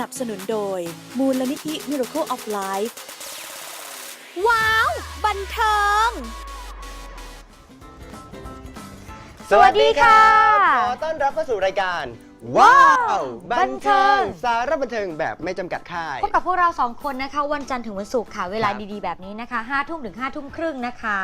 นับสนุนโดย มูลนิธิ Miracle of Life ว้าว บันเทิง สวัสดีค่ะ ขอต้อนรับเข้าสู่รายการ ว้าว บันเทิงบันเทิงสาระบันเทิงแบบไม่จำกัดค่าย พบกับพวกเราสองคนนะคะ วันจันทร์ถึงวันศุกร์ค่ะ เวลาครับดีๆ แบบนี้นะคะ5้าทุ่มถึง5้าทุ่มครึ่งนะคะ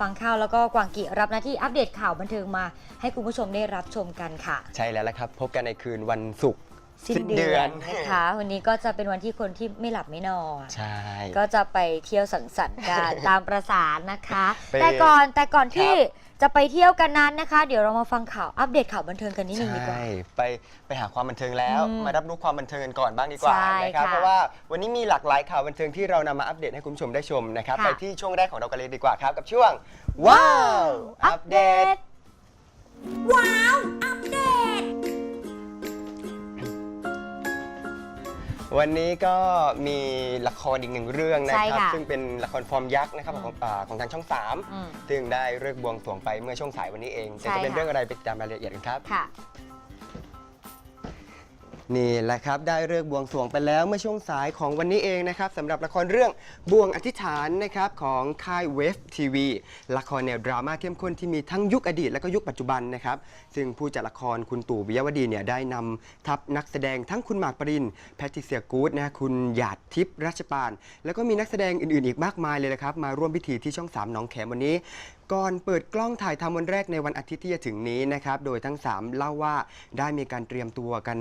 ฟังข่าวแล้วก็กวางกิรับหน้าที่อัปเดตข่าวบันเทิงมา ให้คุณผู้ชมได้รับชมกันค่ะ ใช่แล้วละครับ พบกันในคืนวันศุกร์ สิ้นเดือนนะคะ วันนี้ก็จะเป็นวันที่คนที่ไม่หลับไม่นอนใช่ ก็จะไปเที่ยวสังสรรค์กันตามประสานนะคะไปแต่ก่อนแต่ก่อนครับที่จะไปเที่ยวกันนั้นนะคะ เดี๋ยวเรามาฟังข่าวอัปเดตข่าวบันเทิงกันนิดนึงดีกว่าใช่ไปไปหาความบันเทิงแล้วอืมมารับรู้ความบันเทิงกันก่อนบ้างดีกว่าใช่นะครับค่ะเพราะว่าวันนี้มีหลากหลายข่าวบันเทิงที่เรานำมาอัปเดตให้คุณผู้ชมได้ชมนะครับค่ะไปที่ช่วงแรกของเรากันเลยดีกว่าครับกับช่วง ว้าวอัปเดต ว้าวอัปเดต วันนี้ก็มีละครอีกหนึ่งเรื่องนะใช่ครับ ค่ะซึ่งเป็นละครฟอร์มยักษ์นะครับของอาของทางช่องสามอืมซึ่งได้เลิกบวงสรวงไปเมื่อช่วงสายวันนี้เองแต่ใช่จะเป็นค่ะ เรื่องอะไรไปติดตามรายละเอียดกันครับ ค่ะ นี่แหละครับ ได้เลิกบวงสรวงไปแล้วเมื่อช่วงสายของวันนี้เองนะครับสำหรับละครเรื่องบวงอธิษฐานนะครับของค่ายเวฟทีวีละครแนวดราม่าเข้มข้นที่มีทั้งยุคอดีตและก็ยุคปัจจุบันนะครับ ซึ่งผู้จัดละครคุณตู่วิยวดีเนี่ยได้นำทัพนักแสดงทั้งคุณหมากปรินแพทริเซียกูดนะคุณหยาดทิพย์รัชปาน แล้วก็มีนักแสดงอื่นๆ อีกมากมายเลยนะครับมาร่วมพิธีที่ช่อง 3 หนองแขมวันนี้ ก่อนเปิดกล้องถ่ายทำวันแรกในวันอาทิตย์ที่จะถึงนี้นะครับ โดยทั้ง 3 เล่าว่าได้มีการเตรียมตัวกัน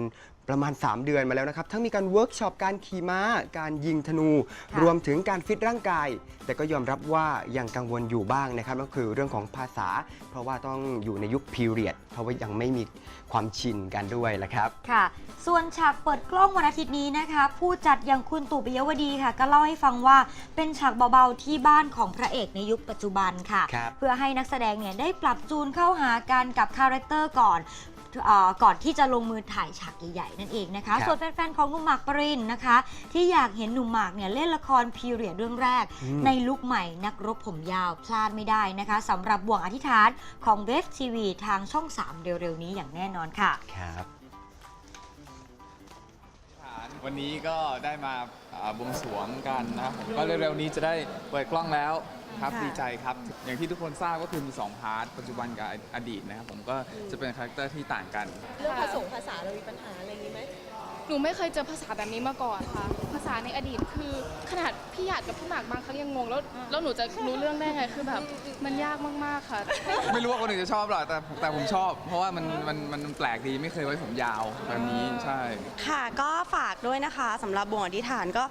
ประมาณ 3 เดือนมาแล้วนะครับ ทั้งมีการเวิร์กช็อปการขี่ม้า การยิงธนูค่ะรวมถึงการฟิตร่างกาย แต่ก็ยอมรับว่ายังกังวลอยู่บ้างนะครับ ก็คือเรื่องของภาษา เพราะว่าต้องอยู่ในยุคพีเรียด เพราะว่ายังไม่มี ความชินกันด้วยละครับ ค่ะ ส่วนฉากเปิดกล้องวันอาทิตย์นี้นะคะ ผู้จัดอย่างคุณตู่ปิยวดีค่ะ ก็เล่าให้ฟังว่าเป็นฉากเบาๆที่บ้านของพระเอกในยุคปัจจุบันค่ะ ครับ เพื่อให้นักแสดงเนี่ยได้ปรับจูนเข้าหากันกับคาแรคเตอร์ก่อนเอ่อ ก่อนที่จะลงมือถ่ายฉากใหญ่ๆนั่นเองนะคะครับส่วนแฟนๆของหนุ่มหมากปรินนะคะ ที่อยากเห็นหนุ่มหมากเนี่ยเล่นละครพีเรียดเรื่องแรกอืมในลุคใหม่นักรบผมยาวพลาดไม่ได้นะคะสำหรับบ่วงอธิษฐานของเวฟทีวีทางช่อง 3 เร็วๆนี้อย่างแน่นอนค่ะครับวันนี้ก็ได้มาอ่าบวงสรวงกันนะครับผมก็เร็วๆนี้จะได้เปิดกล้องแล้ว ครับค่ะดีใจครับ อย่างที่ทุกคนทราบก็คือมี 2 พาร์ท ปัจจุบันกับอดีตนะครับผมก็จะเป็นคาแรคเตอร์ที่ต่างกัน เรื่องภาษาภาษาเรามีปัญหาอะไรอย่างนี้ไหม หนูไม่เคยเจอภาษาแบบนี้มาก่อนค่ะภาษาในอดีตคือขนาดพี่หยาดกับพี่หมากบางครั้งยังงงแล้วแล้วหนูจะรู้เรื่องได้ไงคือแบบมันยากมากๆค่ะ ไม่รู้ว่าคนอื่นจะชอบหรอกแต่แต่ผมชอบ เพราะว่ามันมันมันแปลกดีไม่เคยไว้ผมยาวแบบนี้ใช่ ค่ะก็ฝากด้วยนะคะสำหรับบ่วงอธิษฐานก็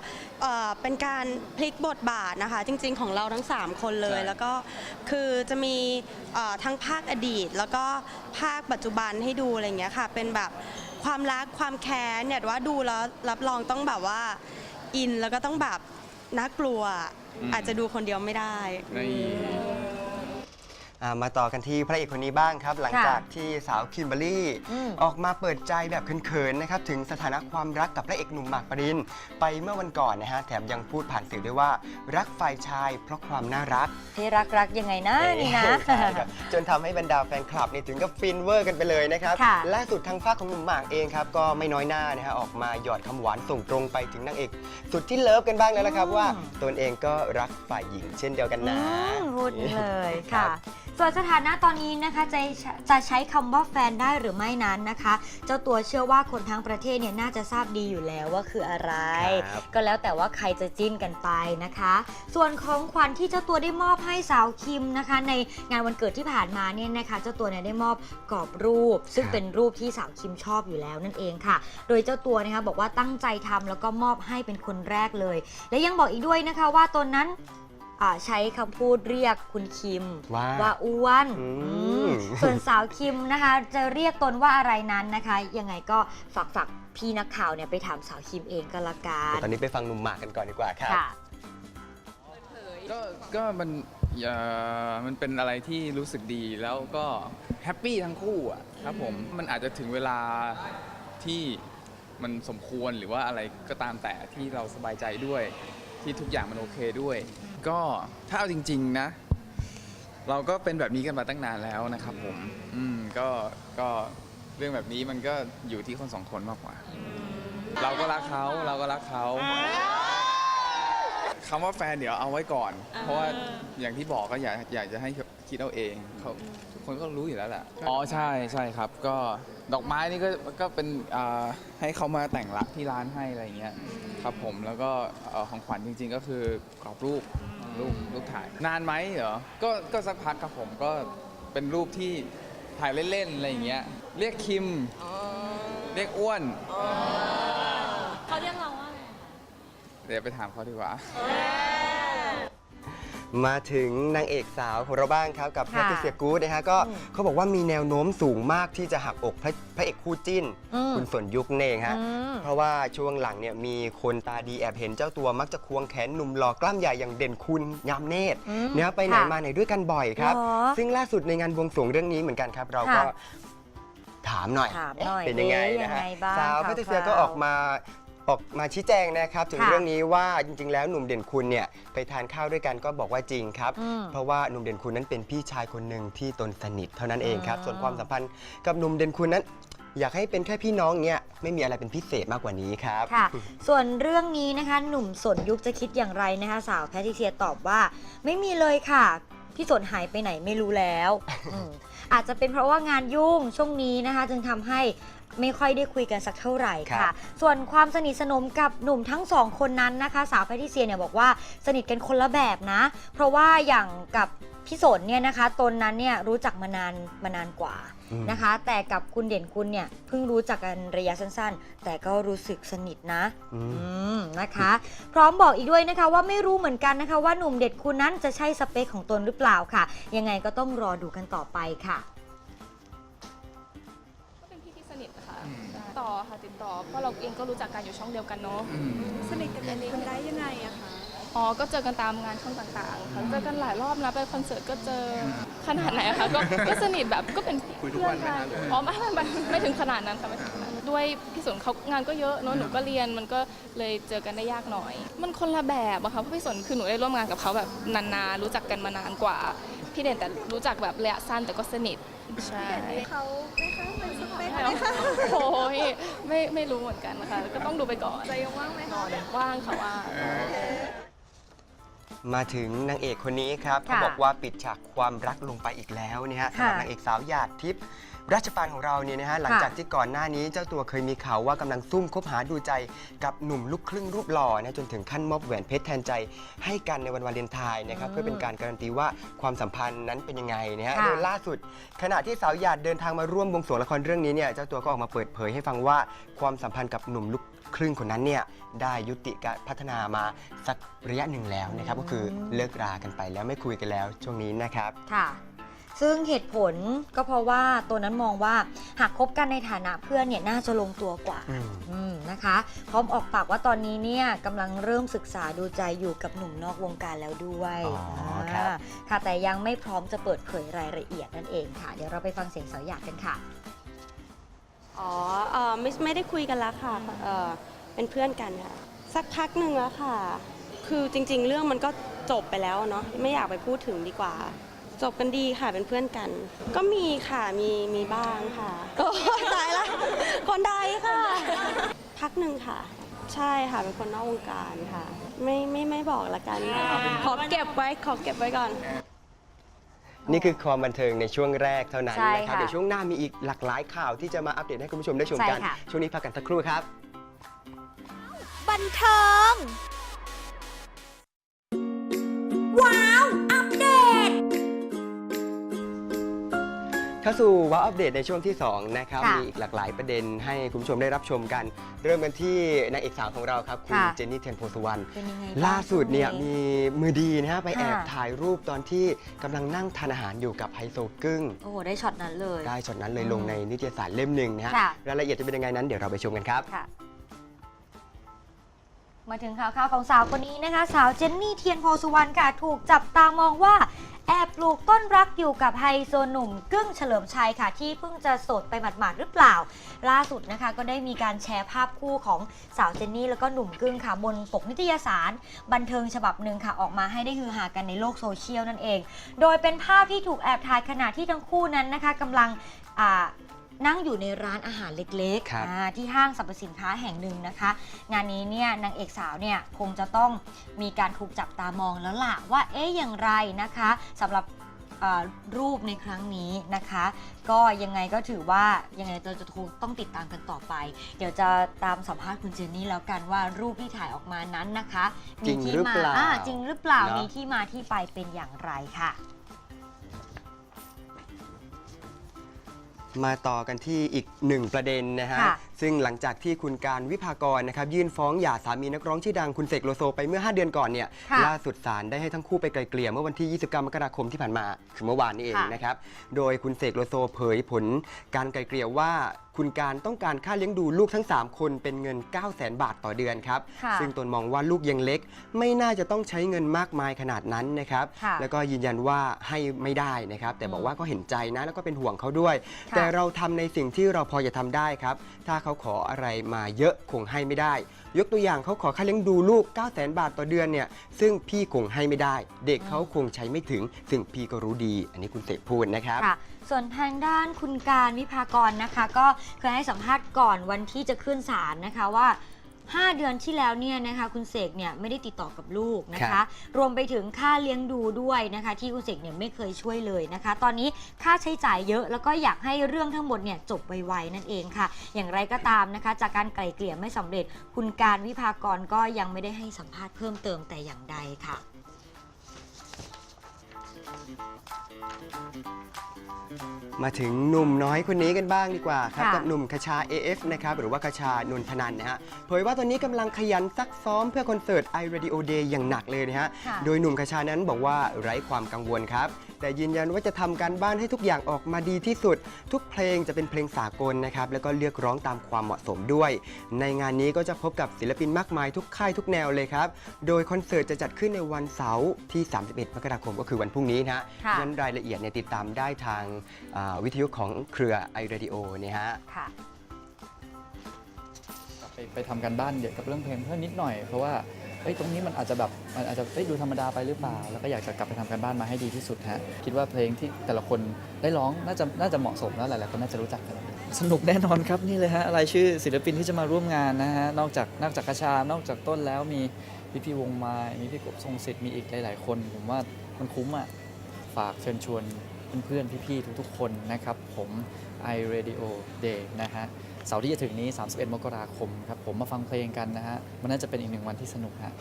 เอ่อเป็นการพลิกบทบาทนะคะ จริง ๆ ของเราทั้ง 3 คนเลย ใช่ แล้วก็คือจะมีเอ่อทั้งภาคอดีต แล้วก็ภาคปัจจุบันให้ดูอะไรอย่างเงี้ยค่ะ เป็นแบบความรักความแค้นเนี่ยว่าดูแล้วรับรองต้องแบบว่า อินแล้วก็ต้องแบบน่ากลัว อาจจะดูคนเดียวไม่ได้ อ่ามาต่อกันที่พระเอกคนนี้บ้างครับ หลังค่ะจากที่สาวคิมเบอรรี่อืม ออกมาเปิดใจแบบเขินๆนะครับถึงสถานะความรักกับพระเอกหนุ่มหมากปรินไปเมื่อวันก่อนนะฮะแถมยังพูดผ่านสื่อด้วยว่ารักฝ่ายชายเพราะความน่ารัก ที่รักรักยังไงนะนี่นะ ใช่ครับจนทำให้บรรดาแฟนคลับนี่ถึงกับฟินเวอร์กันไปเลยนะครับ ค่ะ ล่าสุดทางฝ้ากของหนุ่มหมากเองครับ ก็ไม่น้อยหน้านะฮะออกมาหยอดคำหวานส่งตรงไปถึงนางเอก สุดที่เลิฟกันบ้างแล้วนะครับว่าตนเองก็รักฝ่ายหญิงเช่นเดียวกันนะ อืมพูดเลยครัค่ะบ ส่วนสถานะตอนนี้นะคะจะจะใช้คำว่าแฟนได้หรือไม่นั้นนะคะ เจ้าตัวเชื่อว่าคนทั้งประเทศเนี่ยน่าจะทราบดีอยู่แล้วว่าคืออะไร ครับ ก็แล้วแต่ว่าใครจะจิ้นกันไปนะคะ ส่วนของขวัญที่เจ้าตัวได้มอบให้สาวคิมนะคะ ในงานวันเกิดที่ผ่านมาเนี่ยนะคะ เจ้าตัวเนี่ยได้มอบกรอบรูป ซึ่งเป็นรูปที่สาวคิมชอบอยู่แล้วนั่นเองค่ะ โดยเจ้าตัวนะคะบอกว่าตั้งใจทำแล้วก็มอบให้เป็นคนแรกเลย และยังบอกอีกด้วยนะคะว่าตนนั้น อ่าใช้คำพูดเรียกคุณคิมว่าอ้วนอืม อืมส่วนสาวคิมนะคะ จะเรียกตนว่าอะไรนั้นนะคะ ยังไงก็ฝากฝากพี่นักข่าวเนี่ยไปถามสาวคิมเองก็และกันตอนนี้ไปฟังหนุ่มหมากกันก่อนดีกว่าครับ ค่ะ ก็ก็มันเอ่อมันเป็นอะไรที่รู้สึกดีแล้วก็แฮปปี้ทั้งคู่อะครับผมมันอาจจะถึงเวลาที่มันสมควรหรือว่าอะไรก็ตามแต่ที่เราสบายใจด้วย ที่ทุกอย่างมันโอเคด้วย ก็ถ้าเอาจริง ๆนะ เราก็เป็นแบบนี้กันมาตั้งนานแล้วนะครับผม อืมก็ก็เรื่องแบบนี้มันก็อยู่ที่คนสองคนมากกว่า เราก็รักเขาเราก็รักเขาคำว่าแฟนเดี๋ยวเอาไว้ก่อน เพราะว่าอย่างที่บอกก็อยากอยากจะให้คิดเอาเองเขาทุกคนก็รู้อยู่แล้วแหละอ๋อใช่ใช่ครับ ก็ดอกไม้นี่ก็ก็เป็นอ่าให้เขามาแต่งรักที่ร้านให้อะไรอย่างเงี้ย ครับผมแล้วก็เอ่อของขวัญจริง ๆ ก็คือกรอบรูปรูปรูปถ่าย นานไหมเหรอก็ก็สักพักครับผมก็เป็นรูปที่ถ่ายเล่นๆอะไรอย่างเงี้ยเรียกคิม เรียกอ้วน เขาเรียกเราว่าอะไรเดี๋ยวไปถามเขาดีกว่า มาถึงนางเอกสาวของเราบ้างครับกับแพค่ะทริเซียกูดนะฮะก็เขาบอกว่ามีแนวโน้มสูงมากที่จะหักอกพระพระเอกคู่จิ้น อืม คุณสนยุคนั่นเองฮะ อืม เพราะว่าช่วงหลังเนี่ยมีคนตาดีแอบเห็นเจ้าตัวมักจะควงแขนหนุ่มหล่อกล้ามใหญ่อย่างเด่นคุณยามเนตรอืมเนี่ยไปไหนค่ะมาไหนด้วยกันบ่อยครับ เหรอซึ่งล่าสุดในงานบวงสรวงเรื่องนี้เหมือนกันครับ เราก็ค่ะถามหน่อยถามหน่อยเอ๊ะเป็นยังไงเอ๊ะนะยังฮะไงบ้างสาวแพทริเซียข่าวๆก็ออกมา ออกมาชี้แจงนะครับ ถึงค่ะเรื่องนี้ว่าจริงๆ แล้วหนุ่มเด่นคุณเนี่ยไปทานข้าวด้วยกันก็บอกว่าจริงครับ อืมเพราะว่าหนุ่มเด่นคุณนั้นเป็นพี่ชายคนหนึ่งที่ตนสนิทเท่านั้นเองครับอืมส่วนความสัมพันธ์กับหนุ่มเด่นคุณนั้น อยากให้เป็นแค่พี่น้องเนี่ยไม่มีอะไรเป็นพิเศษมากกว่านี้ครับ ค่ะ ส่วนเรื่องนี้นะคะ หนุ่มสนยุคจะคิดอย่างไรนะคะ สาวแพทริเซียตอบว่า ไม่มีเลยค่ะ พี่สนหายไปไหนไม่รู้แล้วอืมอาจจะเป็นเพราะว่างานยุ่งช่วงนี้นะคะ จึงทำให้ ไม่ค่อยได้คุยกันสักเท่าไหร่ครัค่ะบส่วนความสนิทสนมกับหนุ่มทั้งสองคนนั้นนะคะ สาวแพทริเซียเนี่ยบอกว่าสนิทกันคนละแบบนะ เพราะว่าอย่างกับพี่สนเนี่ยนะคะตนนั้นเนี่ยรู้จักมานานมานานกว่าอืมนะคะ แต่กับคุณเด่นคุณเนี่ยเพิ่งรู้จักกันระยะสั้นๆ แต่ก็รู้สึกสนิทนะอืมอืมนะคะ พร้อมบอกอีกด้วยนะคะว่าไม่รู้เหมือนกันนะคะ ว่าหนุ่มเด็ดคุณนั้นจะใช่สเปคของตนหรือเปล่าค่ะ ยังไงก็ต้องรอดูกันต่อไปค่ะ อค่ะติดต่อเพราะเราเองก็รู้จักกันอยู่ช่องเดียวกันเนาะสนิทกันนี้ได้ยังไงอะคะอ๋อก็เจอกันตามงานช่องต่างๆค่ะเจอกันหลายรอบนะไปคอนเสิร์ตก็เจอขนาดไหนอะคะก็ก็สนิทแบบก็เป็นเพื่อนกันอ๋อไม่ไม่ไม่ไม่ถึงขนาดนั้นค่ะไม่ถึงขนาดนั้นด้วยพี่สนเขางานก็เยอะเนาะหนูก็เรียนมันก็เลยเจอกันได้ยากหน่อย มันคนละแบบอะค่ะเพราะพี่สนคือหนูได้ร่วมงานกับเขาแบบนานๆรู้จักกันมานานกว่า พี่เด่นแต่รู้จักแบบระยะสั้นแต่ก็สนิท ใช่เขาไหมคะเป็นสเปคไม่โอ้ยไม่ไม่รู้เหมือนกันนะคะก็ต้องดูไปก่อนใจยังว่างไหมคะว่างค่ะว่างมาถึงนางเอกคนนี้ครับเขาค่ะบอกว่าปิดฉากความรักลงไปอีกแล้วเนี่ยฮะสำหรับค่ะนางเอกสาวหยาดทิพย์ ราชปานของเราเนี่ยนะฮะหลังค่ะจากที่ก่อนหน้านี้เจ้าตัวเคยมีข่าวว่ากำลังซุ่มคบหาดูใจกับหนุ่มลูกครึ่งรูปหล่อนะจนถึงขั้นมอบแหวนเพชรแทนใจ ให้กันในวันวาเลนไทน์นะครับอืมเพื่อเป็นการการันตีว่าความสัมพันธ์นั้นเป็นยังไงนะฮะค่ะโดยล่าสุด ขณะที่สาวหยาดเดินทางมาร่วมบวงสรวงละครเรื่องนี้เนี่ยเจ้าตัวก็ออกมาเปิดเผยให้ฟังว่าความสัมพันธ์กับหนุ่มลูกครึ่งคนนั้นเนี่ยได้ยุติการพัฒนามาสักระยะหนึ่งแล้วนะครับก็คือเลิกรากันไปแล้วไม่คุยกันแล้วช่วงนี้นะครับค่ะ ซึ่งเหตุผลก็เพราะว่าตัวนั้นมองว่าหากคบกันในฐานะเพื่อนเนี่ยน่าจะลงตัวกว่าอืม อืมนะคะพร้อมออกปากว่าตอนนี้เนี่ยกำลังเริ่มศึกษาดูใจอยู่กับหนุ่มนอกวงการแล้วด้วยอ๋อครับาค่ะแต่ยังไม่พร้อมจะเปิดเผยรายละเอียดนั่นเองค่ะ เดี๋ยวเราไปฟังเสียงสาวหยาดกันค่ะ อ๋อเออไม่ไม่ได้คุยกันแล้วค่ะเออเป็นเพื่อนกันค่ะ สักพักหนึ่งแล้วค่ะ คือจริงๆ เรื่องมันก็จบไปแล้วเนาะไม่อยากไปพูดถึงดีกว่า จบกันดีค่ะเป็นเพื่อนกัน ก็มีค่ะมีมีบ้างค่ะโอ้ตายละคนใดค่ะ พักหนึ่งค่ะ ใช่ค่ะเป็นคนนอกวงการค่ะ ไม่ไม่ไม่บอกละกัน ขอเก็บไว้ขอเก็บไว้ก่อน นี่คือความบันเทิงในช่วงแรกเท่านั้นใช่นะครับค่ะเดี๋ยวช่วงหน้ามีอีกหลากหลายข่าวที่จะมาอัปเดตให้คุณผู้ชมได้ชมกัน ใช่ค่ะ ช่วงนี้พักกันสักครู่ครับ บันเทิง ว้าว เข้าสู่ว้าวอัปเดตในช่วงที่ 2 นะครับ ค่ะมีอีกหลากหลายประเด็นให้คุณผู้ชมได้รับชมกัน เริ่มกันที่นางเอกสาวของเราครับ คุณค่ะ เจนนี่เทยนโพสุวรรณเป็นยังไงบ้างล่าสุดเนี่ยช่วง มีมือดีนะฮะไปแอบค่ะ ถ่ายรูปตอนที่กำลังนั่งทานอาหารอยู่กับไฮโซกึ้ง โอ้โห ได้ช็อตนั้นเลย ได้ช็อตนั้นเลยอืมลงในนิตยสารเล่มหนึ่งนะฮะค่ะ รายละเอียดจะเป็นยังไงนั้นเดี๋ยวเราไปชมกันครับ ค่ะ มาถึงข่าวข่าวของสาวคนนี้นะคะ สาวเจนนี่เทียนโพสุวรรณค่ะ ถูกจับตามองว่า แอบปลูกต้นรักอยู่กับไฮโซหนุ่มกึ้งเฉลิมชัยค่ะ ที่เพิ่งจะโสดไปหมาดๆหรือเปล่า ล่าสุดนะคะ ก็ได้มีการแชร์ภาพคู่ของสาวเจนนี่ แล้วก็หนุ่มกึ้งค่ะ บนปกนิตยสาร บันเทิงฉบับหนึ่งค่ะ ออกมาให้ได้ฮือฮากันในโลกโซเชียลนั่นเอง โดยเป็นภาพที่ถูกแอบถ่ายขณะที่ทั้งคู่นั้นนะคะกำลัง นั่งอยู่ในร้านอาหารเล็กครับๆอ่าที่ห้างสรรพสินค้าแห่งหนึ่งนะคะ งานนี้เนี่ยนางเอกสาวเนี่ยคงจะต้องมีการถูกจับตามองแล้วล่ะว่าเอ๊ะอย่างไรนะคะสำหรับเอ่อรูปในครั้งนี้นะคะ ก็ยังไงก็ถือว่ายังไงเราจะคงต้องติดตามกันต่อไป เดี๋ยวจะตามสัมภาษณ์คุณเจนนี่แล้วกันว่ารูปที่ถ่ายออกมานั้นนะคะจริงมีที่หรือมาเปล่าอ่าจริงหรือเปล่าเนอะ มีที่มาที่ไปเป็นอย่างไรค่ะ มาต่อกันที่อีกหนึ่งประเด็นนะฮะ ค่ะ ซึ่งหลังจากที่คุณการวิภากรนะครับยื่นฟ้องหย่าสามีนักร้องชื่อดังคุณเสกโลโซไปเมื่อ 5 เดือนก่อนเนี่ยค่ะล่าสุดศาลได้ให้ทั้งคู่ไปไกลเกลี่ยเมื่อวันที่ 29 มกราคมที่ผ่านมา คือเมื่อวานนี้เองค่ะ นะครับ โดยคุณเสกโลโซเผยผลการไกลเกลี่ยว่าคุณการต้องการค่าเลี้ยงดูลูกทั้ง 3 คนเป็นเงิน 9 0 0 0 0 0 บาทต่อเดือนครับ ค่ะซึ่งตนมองว่าลูกยังเล็ก ไม่น่าจะต้องใช้เงินมากมายขนาดนั้นนะครับ ค่ะแล้วก็ยืนยันว่าให้ไม่ได้นะครับ แต่บอกว่าก็เห็นใจนะแล้วก็เป็นห่วงเขาด้วย ค่ะ แต่เราทำในสิ่งที่เราพอจะทำได้ครับ ถ้าเขาขออะไรมาเยอะคงให้ไม่ได้ ยกตัวอย่างเขาขอค่าเลี้ยงดูลูก 9 0 0 0 0 0 บาทต่อเดือนเนี่ยซึ่งพี่คงให้ไม่ได้ เด็กเขาคงใช้ไม่ถึง ซึ่งพี่ก็รู้ดี อันนี้คุณเสกพูดนะครับ ค่ะ ส่วนทางด้านคุณการวิภากรนะคะ ก็เคยให้สัมภาษณ์ก่อนวันที่จะขึ้นศาลนะคะว่า 5 เดือนที่แล้วเนี่ยนะคะคุณเสกเนี่ยไม่ได้ติดต่อกับลูกนะครัคะ บ รวมไปถึงค่าเลี้ยงดูด้วยนะคะ ที่คุณเสกเนี่ยไม่เคยช่วยเลยนะคะ ตอนนี้ค่าใช้จ่ายเยอะแล้วก็อยากให้เรื่องทั้งหมดเนี่ยจบไวๆนั่นเองค่ะ อย่างไรก็ตามนะคะ จากการไกล่เกลี่ยไม่สำเร็จ คุณการวิภากรก็ยังไม่ได้ให้สัมภาษณ์เพิ่มเติมแต่อย่างใดค่ะ มาถึงหนุ่มน้อยคนนี้กันบ้างดีกว่าครับค่ะ กับหนุ่มคชา AF นะครับหรือว่าคชานนทนันนะฮะเผยว่าตอนนี้กำลังขยันซักซ้อมเพื่อคอนเสิร์ต iRadio Day อย่างหนักเลยนะฮะค่ะ โดยหนุ่มคชานั้นบอกว่าไร้ความกังวลครับ แต่ยืนยันว่าจะทำการบ้านให้ทุกอย่างออกมาดีที่สุด ทุกเพลงจะเป็นเพลงสากลนะครับแล้วก็เลือกร้องตามความเหมาะสมด้วย ในงานนี้ก็จะพบกับศิลปินมากมายทุกค่ายทุกแนวเลยครับโดยคอนเสิร์ตจะจัดขึ้นในวันเสาร์ที่ 31มกราคมก็คือวันพรุ่งนี้นะฮะค่ะฉะนั้นรายละเอียดเนี่ยติดตามได้ทางอ่าวิทยุของเครือ iRadio เนี่ยฮะ ค่ะ ไปไปทำกันบ้านเกี่ยวกับเรื่องเพลงเพิ่มนิดหน่อย เพราะว่าเอ้ยตรงนี้มันอาจจะแบบมันอาจจะเอ้ยดูธรรมดาไปหรือเปล่า แล้วก็อยากจะกลับไปทำกันบ้านมาให้ดีที่สุดฮะคิดว่าเพลงที่แต่ละคนได้ร้องน่าจะน่าจะเหมาะสมแล้วหลายๆคนน่าจะรู้จักกัน สนุกแน่นอนครับนี่เลยฮะรายชื่อศิลปินที่จะมาร่วมงานนะฮะนอกจากนอกจากกระชานอกจากต้นแล้วมีพี่พี่วงไม้มีพี่กบทรงสิทธิ์มีอีกหลาย ๆ คน ผมว่ามันคุ้มอะ ฝากเชิญชวนเพื่อนๆ พี่ๆ ทุกๆ คนนะครับ ผม iRadio Day นะฮะเสาร์ที่จะถึงนี้ 31 มกราคมครับผมมาฟังเพลงกันนะฮะมันน่าจะเป็นอีกหนึ่งวันที่สนุกฮะ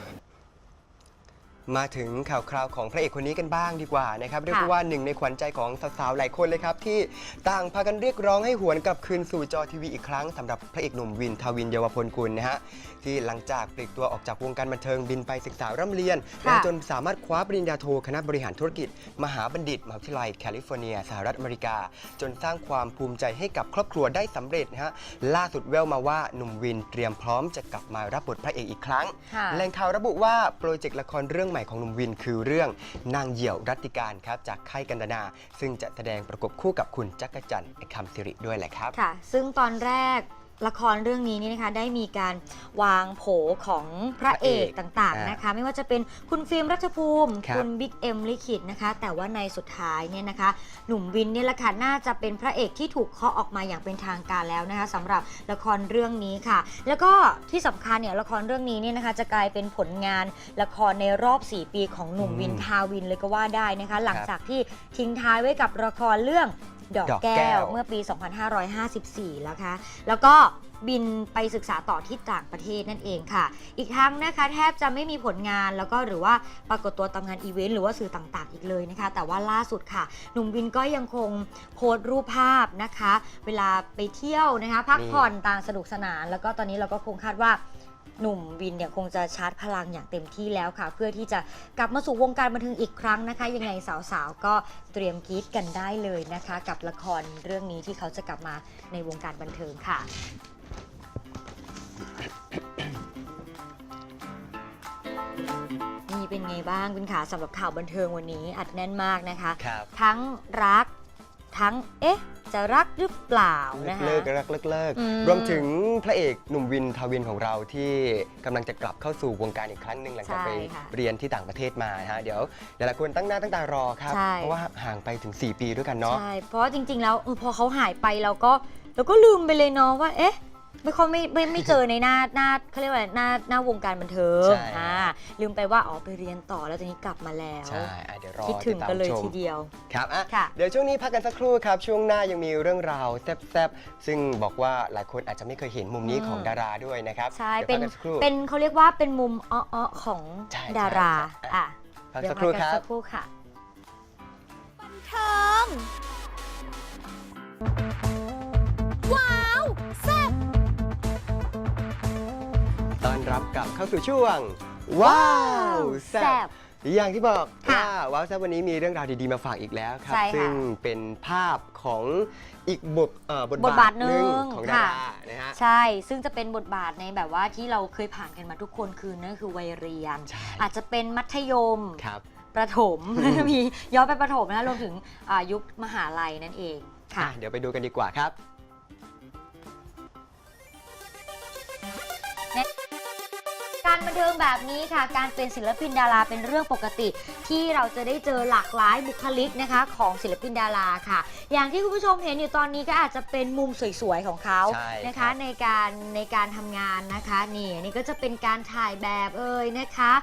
มาถึงข่าวคราวของพระเอกคนนี้กันบ้างดีกว่านะครับเรียกค่ะว่าหนึ่งในขวัญใจของสาวๆหลายคนเลยครับ ที่ต่างพากันเรียกร้องให้หวนกลับคืนสู่จอทีวีอีกครั้งสำหรับพระเอกหนุ่มวินทวินเยาวพลกุลนะฮะที่หลังจากปลีกตัวออกจากวงการบันเทิงบินไปศึกษาร่ำเรียนและจนสามารถคว้าปริญญาโทคณะบริหารธุรกิจ มหาบัณฑิตมหาวิทยาลัยแคลิฟอร์เนียสหรัฐอเมริกา จนสร้างความภูมิใจให้กับครอบครัวได้สำเร็จนะฮะล่าสุดแววมาว่าหนุ่มวินเตรียมพร้อมจะกลับมารับบทพระเอกอีกครั้งค่ะแหล่งข่าวระบุว่าโปรเจกต์ละครเรื่องใหม่ของหนุ่มวินคือเรื่องนางเหยี่ยวรัตติการครับจากค่ายกันดนา ซึ่งจะแสดงประกบคู่กับคุณจักรจันทร์คำสิริด้วยแหละครับ ค่ะ ซึ่งตอนแรก ละครเรื่องนี้นี่นะคะได้มีการวางโผของพระเอกต่างอ่าๆนะคะไม่ว่าจะเป็นคุณฟิล์มรัชภูมิครับคุณบิ๊กเอ็มลิขิตนะคะ แต่ว่าในสุดท้ายเนี่ยนะคะ หนุ่มวินเนี่ยแหละค่ะน่าจะเป็นพระเอกที่ถูกเคาะออกมาอย่างเป็นทางการแล้วนะคะสำหรับละครเรื่องนี้ค่ะ แล้วก็ที่สำคัญเนี่ยละครเรื่องนี้เนี่ยนะคะจะกลายเป็นผลงานละครในรอบ 4 ปีของหนุ่มวินอืมทาวินเลยก็ว่าได้นะคะ หลังครับจากที่ทิ้งท้ายไว้กับละครเรื่อง ดอกดอกแก้แก้วว เมื่อปี 2554 แล้วค่ะ แล้วก็บินไปศึกษาต่อที่ต่างประเทศนั่นเองค่ะ อีกทั้งนะคะแทบจะไม่มีผลงานแล้วก็หรือว่าปรากฏตัวตามงานอีเวนต์หรือว่าสื่อต่างๆ อีกเลยนะคะ แต่ว่าล่าสุดค่ะ หนุ่มวินก็ยังคงโพสต์รูปภาพนะคะ เวลาไปเที่ยวนะคะ พักผ่อนต่างสนุกสนาน แล้วก็ตอนนี้เราก็คงคาดว่า หนุ่มวินเนี่ยคงจะชาร์จพลังอย่างเต็มที่แล้วค่ะ เพื่อที่จะกลับมาสู่วงการบันเทิงอีกครั้งนะคะ ยังไงสาวๆ ก็เตรียมกรีดกันได้เลยนะคะ กับละครเรื่องนี้ที่เขาจะกลับมาในวงการบันเทิงค่ะนี่เป็นไงบ้างคุณขาสำหรับข่าวบันเทิงวันนี้อัดแน่นมากนะคะครับทั้งรัก ทั้งเอ๊ะ จะรักหรือเปล่านะคะ เลิกเลิกเลิกเลิกอืม รวมถึงพระเอกหนุ่มวินทวินของเราที่กำลังจะกลับเข้าสู่วงการอีกครั้งหนึ่งหลังจากใช่ไปค่ะเรียนที่ต่างประเทศมานะฮะเดี๋ยวหลายๆคนตั้งหน้าตั้งตารอครับ ใช่ เพราะว่าห่างไปถึง 4 ปีด้วยกันเนาะ ใช่ เพราะว่าจริงๆ แล้วเออพอเขาหายไปเราก็แล้วก็ลืมไปเลยเนาะว่า เอ๊ะ ไม่ค่อยไม่ไม่ไม่เจอในหน้าหน้าเขาเรียกว่าอะไรหน้าหน้าวงการบันเทิงใช่ อ่าลืมไปว่าอ๋อไปเรียนต่อแล้วตอนนี้กลับมาแล้ว ใช่อะเดี๋ยวรอคิดถึงติตามกันเลยชมทีเดียว ครับอะค่ะ เดี๋ยวช่วงนี้พักกันสักครู่ครับ ช่วงหน้ายังมีเรื่องราวแซ่บๆ ซึ่งบอกว่าหลายคนอาจจะไม่เคยเห็นมุมนี้อืมของดาราด้วยนะครับใช่ดี๋ยวเป็นพักกัสักครู่ เป็นเขาเรียกว่าเป็นมุมอ้อๆของใช่ดาราใช่ อะพักเดี๋ยสัวกครู่พักคกันรับ สักครู่ค่ะ บันเทิง ต้อนรับกลับเข้าสู่ช่วง ว้าวแซ่บ อย่างที่บอกค่ะว่าว้าวแซ่บวันนี้มีเรื่องราวดีๆมาฝากอีกแล้วครับ ใช่ค่ะซึ่งเป็นภาพของอีกบทเอ่อบทบทบาทหนึ่งของดาค่ะ รานะฮะ ใช่ ซึ่งจะเป็นบทบาทในแบบว่าที่เราเคยผ่านกันมาทุกคนคือนั่นคือวัยเรียน ใช่ อาจจะเป็นมัธยม ครับ ประถม มีย้อนไปประถมนะรวมถึงอ่ายุคมหาลัยนั่นเองค่ะ อะเดี๋ยวไปดูกันดีกว่าครับ การบันเทิงแบบนี้ค่ะ การเป็นศิลปินดาราเป็นเรื่องปกติ ที่เราจะได้เจอหลากหลายบุคลิกนะคะ ของศิลปินดาราค่ะ อย่างที่คุณผู้ชมเห็นอยู่ตอนนี้ก็อาจจะเป็นมุมสวยๆของเขาใช่นะครัคะ บ ในการในการทำงานนะคะ นี่อันนี่ก็จะเป็นการถ่ายแบบเอ่ยนะคะ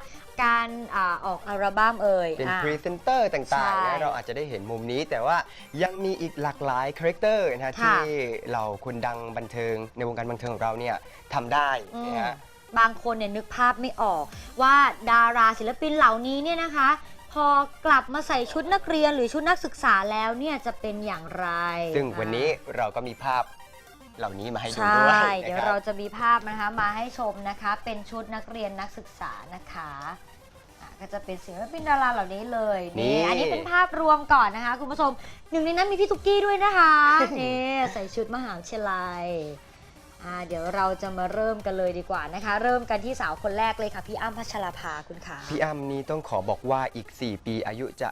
การอาออกอัลบั้มเอ่ยเป็นอะพรีเซนเตอร์ต่างๆใช่นะเราอาจจะได้เห็นมุมนี้ แต่ว่ายังมีอีกหลากหลายคาแรคเตอร์นะฮะค่ะที่เราคนดังบันเทิงในวงการบันเทิงของเราเนี่ยทำได้อืมนะฮะ บางคนเนี่ยนึกภาพไม่ออก ว่าดาราศิลปินเหล่านี้เนี่ยนะคะ พอกลับมาใส่ชุดนักเรียนหรือชุดนักศึกษาแล้วเนี่ยจะเป็นอย่างไรซึ่งวันนี้เราก็มีภาพเหล่านี้มาให้ดูใช่ด้วยเดี๋ยวนะคเรารับจะมีภาพนะคะมาให้ชมนะคะ เป็นชุดนักเรียนนักศึกษานะคะอะก็จะเป็นศิลปินดาราเหล่านี้เลยนี่นี่อันนี้เป็นภาพรวมก่อนนะคะ คุณผู้ชมหนึ่งในนั้นมีพี่ตุ๊กกี้ด้วยนะคะ นี่ใส่ชุดมหาวิทยาลัย อ่าเดี๋ยวเราจะมาเริ่มกันเลยดีกว่านะคะ เริ่มกันที่สาวคนแรกเลยค่ะ พี่อ้ำพัชราภาคุณขา พี่อ้ำนี่ต้องขอบอกว่าอีก 4 ปีอายุจะ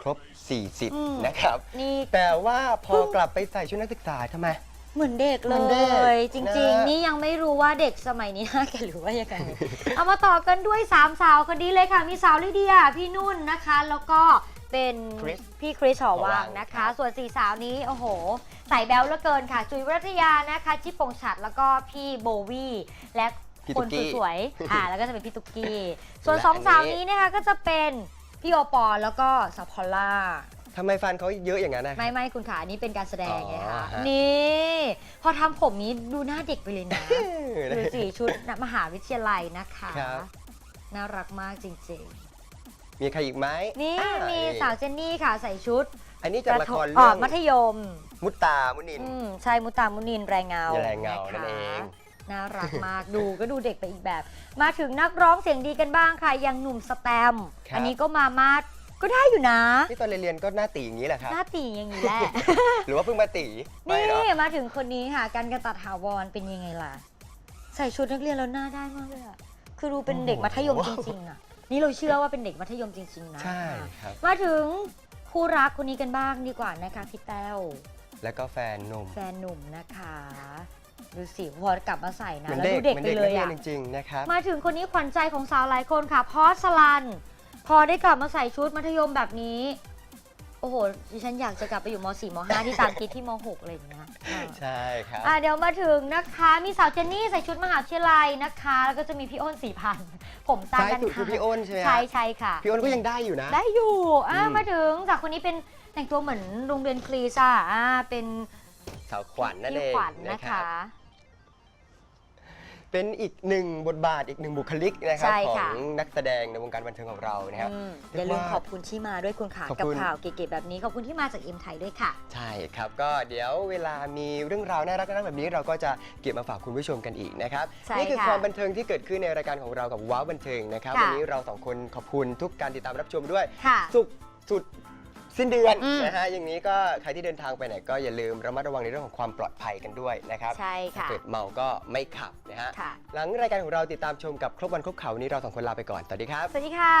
ครบ อืม 40 นะครับ นี่ แต่ว่าพอกลับไปใส่ชุดนักศึกษาทำไม เหมือนเด็กเหเลมือนเด็กยจริง นะ ๆ นี่ยังไม่รู้ว่าเด็กสมัยนี้น่าแก่หรือว่ายังไง เอามาต่อกันด้วยสามสาวคนนี้เลยค่ะ มีสาวลิเดีย พี่นุ่นนะคะ แล้วก็ เป็นคริสพี่คริสหอวังหอวังนะครัคะบส่วนสี่สาวนี้โอ้โหใส่แบลเหลือเกินค่ะ จุ๋ยวัฒยานะคะชิปปงฉัดแล้วก็พี่โบวี่และพี่คตุ๊นกกี้สวยๆอ่าแล้วก็จะเป็นพี่ตุ๊กกี้ ส่วนและสองอันนี้สาวนี้นะคะก็จะเป็นพี่โอปอลแล้วก็สาวพอลล่าทำไมฟันเขาเยอะอย่างนั้นนะไม่ไม่คุณขาอันนี้เป็นการแสดงไงอ๋คะอฮะนี่ พอทำผมนี้ดูหน้าเด็กไปเลยนะนะดูสีชุดมหาวิทยาลัยนะคะครับน่ารักมากจริง มีใครอีกไหมๆนี่อ่ามีนี่สาวเจนนี่ค่ะใส่ชุดอันนี้จากละครอ๋เรื่อองมัธยมมุตตามุนิน อืมใช่มุตามุนินแรงเงาแรงเงาะคะนั่นเอง น่ารักมาก ดูก็ดูเด็กไปอีกแบบ มาถึงนักร้องเสียงดีกันบ้างค่ะอย่างหนุ่มสแตมป์ครับ อันนี้ก็มามาดก็ได้อยู่นะ ที่ตอนเรียนๆก็หน้าตีอย่างนี้แหละครับ หน้าตีอย่างนี้แหละ หรือว่าเพิ่งมาตีไม่นี่หรอมาถึงคนนี้ค่ะกันกระตัดถาวรเป็นยังไงล่ะ ใส่ชุดนักเรียนแล้วหน้าได้มากเลยอะคือดูเป็นเด็กมัธยมจริงๆอะ นี่เราเชื่อว่าเป็นเด็กมัธยมจริง ๆ นะใช่ครับ มาถึงคู่รักคนนี้กันบ้างดีกว่านะคะพี่แต้ว แล้วก็แฟนหนุ่ม แฟนหนุ่มนะคะดูสิพอกลับมาใส่เหนะมือนแล้วเด็กดูเด็กเหมือนไปเด็กเลนักยเรียอะนจริงๆนะครับมาถึงคนนี้ขวัญใจของสาวหลายคนค่ะพอสลัน พอได้กลับมาใส่ชุดมัธยมแบบนี้ โอ้โหดิฉันอยากจะกลับไปอยู่ม .4 ม .5 ที่ตามคิดที่ม .6 อะไรอย่างเงี้ยอ่าใช่ครับ อะเดี๋ยวมาถึงนะคะมีสาวเจนนี่ใส่ชุดมหาวิทยาลัยนะคะ แล้วก็จะมีพี่อ้นสีพันธุ์ผมสั้นซ้ายด้านสุดคือข้างพี่อ้นใช่ไหมฮะใช่ใช่ค่ะ พี่อ้นก็ยังได้อยู่นะ ได้อยู่อะอืม มาถึงจากคนนี้เป็นแต่งตัวเหมือนโรงเรียนคลีซ่าอะเป็นสาวขวัญนั่นพี่เองขวัญนะนะครัคะ บ เป็นอีกหนึ่งบทบาทอีกหนึ่งบุคลิกนะครับใช่ขอค่ะงนักแสดงในวงการบันเทิงของเรานะครับอืมเรีอยกย่าลืมว่าขอบคุณที่มาด้วยคุณค่ะขอบกับคุณ ข่าวเก๋ๆแบบนี้ขอบคุณที่มาจากเอ็มไทยด้วยค่ะ ใช่ครับก็เดี๋ยวเวลามีเรื่องราวน่ารักๆแบบนี้เราก็จะเก็บมาฝากคุณผู้ชมกันอีกนะครับใช่นี่คือค่ะความบันเทิงที่เกิดขึ้นในรายการของเรากับว้าวบันเทิงนะครับค่ะ วันนี้เราสองคนขอบคุณทุกการติดตามรับชมด้วย ค่ะ สุขสุด สิ้นเดือนอนะฮะอย่างนี้ก็ใครที่เดินทางไปไหนก็อย่าลืมระมัดระวังในเรื่องของความปลอดภัยกันด้วยนะครับใช่ค่ะ เกิดเมาก็ไม่ขับนะฮะะหลังรายการของเราติดตามชมกับครบวันครบเขาวันนี้เราสองคนลาไปก่อนสวัสดีครับ สวัสดีค่ะ